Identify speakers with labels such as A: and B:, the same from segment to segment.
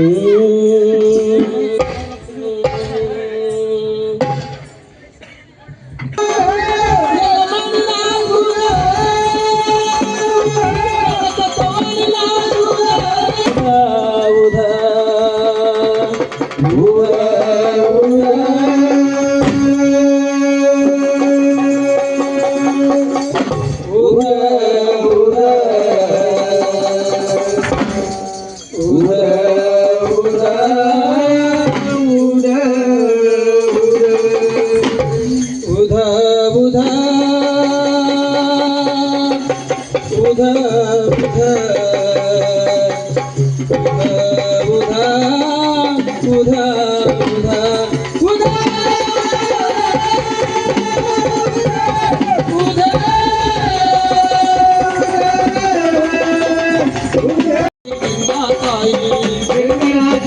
A: Ooh.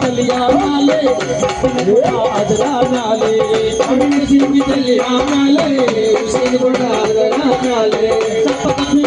A: తల్లియాలే ఆదరాలే
B: అభిన సింగి తల్లియాలే హుసేన్ కూడా ఆదరాలే
A: తప్పకుండా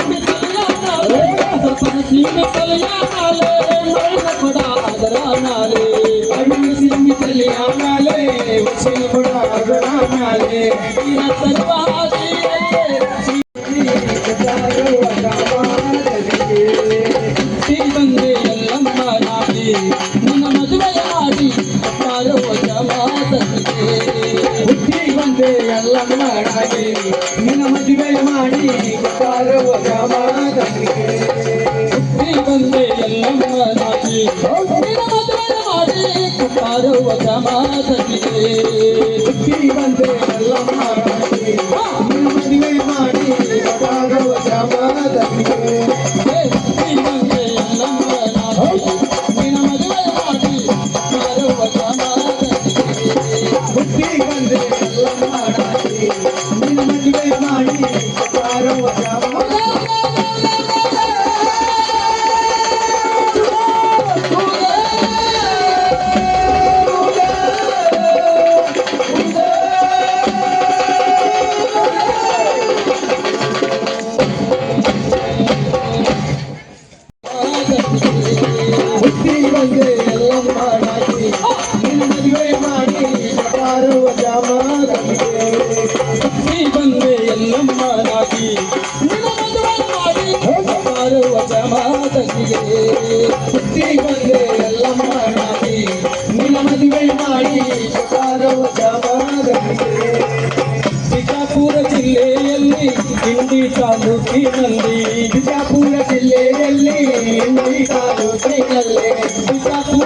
B: ಎಲ್ಲಮ್ಮ ಮಾಡೀರಿ ನಿನ್ನ ಮದುವೆ ಮಾಡಿ ಪಾರವ ಮಾಡೀರಿ
A: ನೀ ಬಂದೆ ಎಲ್ಲ ನಿನ್ನ ಮದುವೆ ಮಾಡಿ ಪಾರವ ಮಾತೀರಿ
B: ನೀ ಬಂದೆ
A: ನೀ ಬಂದೆ ಎಲ್ಲಮ್ಮ ನಾಗಿ ಬರುವ ಜಮಾತನಿಗೆ
B: ನೀ ಬಂದೆ ಎಲ್ಲಮ್ಮ ನಾಗಿ ನಿನ್ನ ಮದುವೆ ಮಾಡಿ ಬರುವ ಜಮಾತನಿಗೆ
A: ಬಿಜಾಪುರ ಜಿಲ್ಲೆಯಲ್ಲಿ ಹಿಂದಿ ತಾಲೂಕಿನಲ್ಲಿ
B: ಬಿಜಾಪುರ ಜಿಲ್ಲೆಯಲ್ಲಿ ಹಿಂದಿ ತಾಲೂಕಿನಲ್ಲಿ
A: ಬಿಜಾಪುರ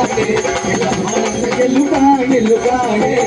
B: लुकांगे लुकांगे लुकांगे